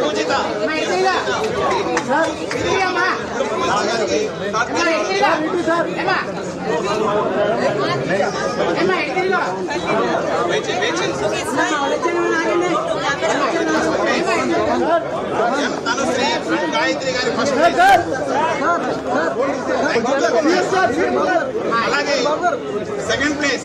పూజిత తనుశ్రీ గాయత్రి గారి ఫస్ట్ అలాగే second place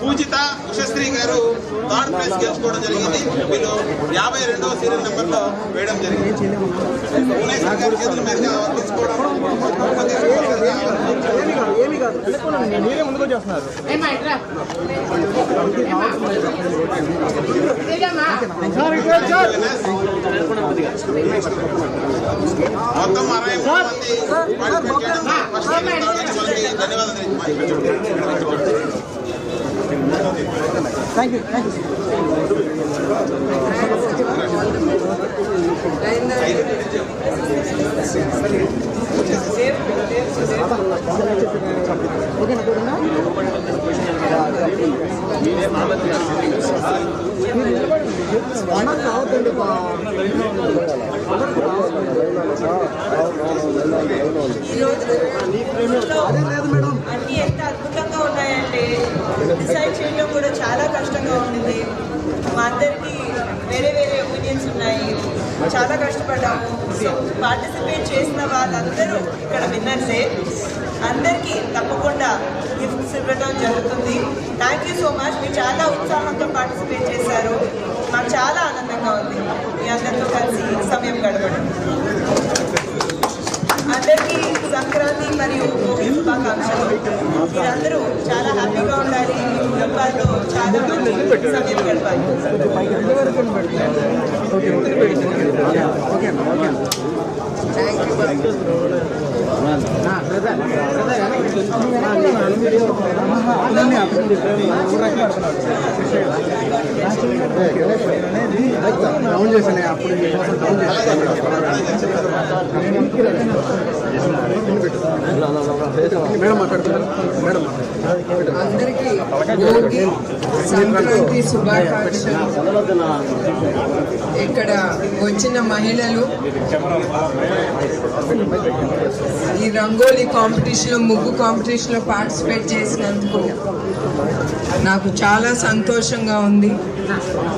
పూజిత ఉషశ్రీ గారు థర్డ్ ప్లేస్ గెలుచుకోవడం జరిగింది. వీళ్ళు యాభై రెండవ సీరియల్ నెంబర్లో వేయడం జరిగింది. భువనేశ్వర్ గారి చేతుల మీదుగా మొత్తం అరవై మంది ధన్యవాదాలు ఈ రోజు అన్ని ఎంత అద్భుతంగా ఉన్నాయంటే డిసైడ్ చేయడం కూడా చాలా కష్టంగా ఉండింది. మా అందరికీ వేరే వేరే ఒపీనియన్స్ ఉన్నాయి. చాలా కష్టపడ్డాము. సో పార్టిసిపేట్ చేసిన వాళ్ళందరూ ఇక్కడ విన్నర్సే. అందరికీ తప్పకుండా గిఫ్ట్స్ ఇవ్వడం జరుగుతుంది. థ్యాంక్ యూ సో మచ్ మీరు చాలా ఉత్సాహంతో పార్టిసిపేట్ చేశారు. మాకు చాలా ఆనందంగా ఉంది. మీ అందరితో కలిసి సమయం గడపడం. అందరికీ సంక్రాంతి మరియు మీరందరూ చాలా హ్యాపీగా ఉండాలి మీ కుటుంబాలతో చాలా మంచి సమయం గడపాలి డౌన్ చేశాను అప్పుడు మీకోసం డౌన్ మేడం మాట్లాడుతున్నారు మేడం అందరికీ భోగి సంక్రాంతి శుభాకాంక్షలు. ఇక్కడ వచ్చిన మహిళలు ఈ రంగోలీ కాంపిటీషన్లో ముగ్గు కాంపిటీషన్లో పార్టిసిపేట్ చేసినందుకు నాకు చాలా సంతోషంగా ఉంది.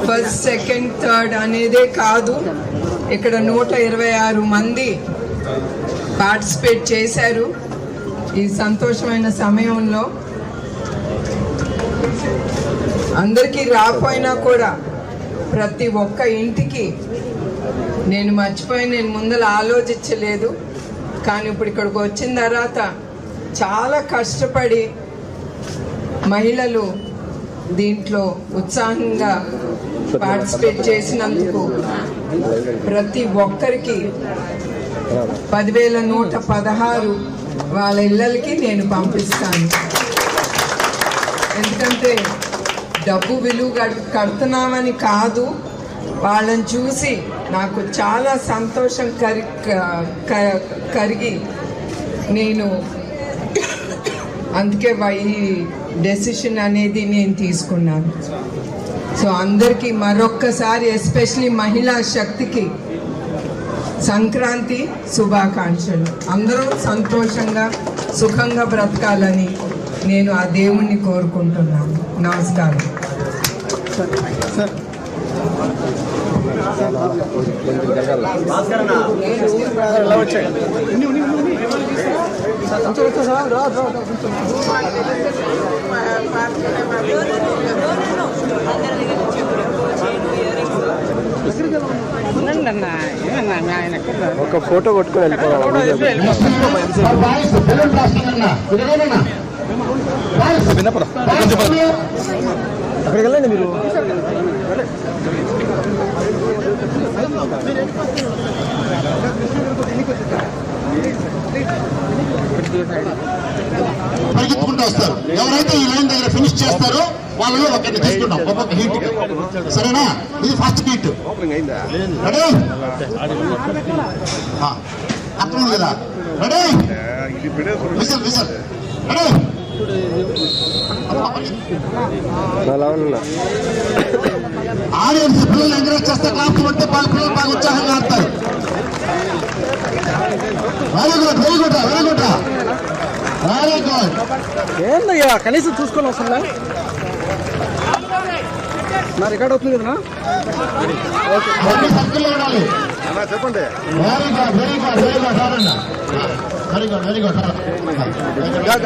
ఫస్ట్ సెకండ్ థర్డ్ అనేదే కాదు ఇక్కడ నూట ఇరవై ఆరు మంది పార్టిసిపేట్ చేశారు. ఈ సంతోషమైన సమయంలో అందరికీ రాకపోయినా కూడా ప్రతి ఒక్క ఇంటికి నేను మర్చిపోయి నేను ముందర ఆలోచించలేదు. కానీ ఇప్పుడు ఇక్కడికి వచ్చిన తర్వాత చాలా కష్టపడి మహిళలు దీంట్లో ఉత్సాహంగా పార్టిసిపేట్ చేసినందుకు ప్రతి ఒక్కరికి పదివేల నూట పదహారు వాళ్ళ ఇళ్ళకి నేను పంపిస్తాను. ఎందుకంటే డబ్బు విలువ కడుతున్నామని కాదు వాళ్ళని చూసి నాకు చాలా సంతోషం కరి క- కరిగి నేను అందుకే ఈ డెసిషన్ అనేది నేను తీసుకున్నాను. సో అందరికీ మరొక్కసారి ఎస్పెషలీ మహిళా శక్తికి సంక్రాంతి శుభాకాంక్షలు. అందరూ సంతోషంగా సుఖంగా బ్రతకాలని నేను ఆ దేవుణ్ణి కోరుకుంటున్నాను. నమస్కారం. ఒక ఫోటో కొట్టుకుని వెళ్ళిపోవాలి అక్కడికి వెళ్ళండి మీరు? పరిగెత్తుకుంటూ వస్తారు. ఎవరైతే ఈ లైన్ దగ్గర ఫినిష్ చేస్తారో వాళ్ళలో ఒకరిని తీసుకుంటాం ఒక్కొక్క హీట్ సరేనా? ఇది ఫస్ట్ హీట్ రెడీ అర్థమైంది కదా. Ready whistle whistle ready audience పిల్లలు ఎంకరేజ్ చేస్తే క్లాస్ పడితే వాళ్ళ పిల్లలు బాగా ఉత్సాహంగా ఆడతారు. Very good very good very good very good ఏందయ్యా? కనీసం చూసుకొని వస్తుందా నా రికార్డ్ అవుతుంది కదా చెప్పండి. Very good very good very good very good very good very good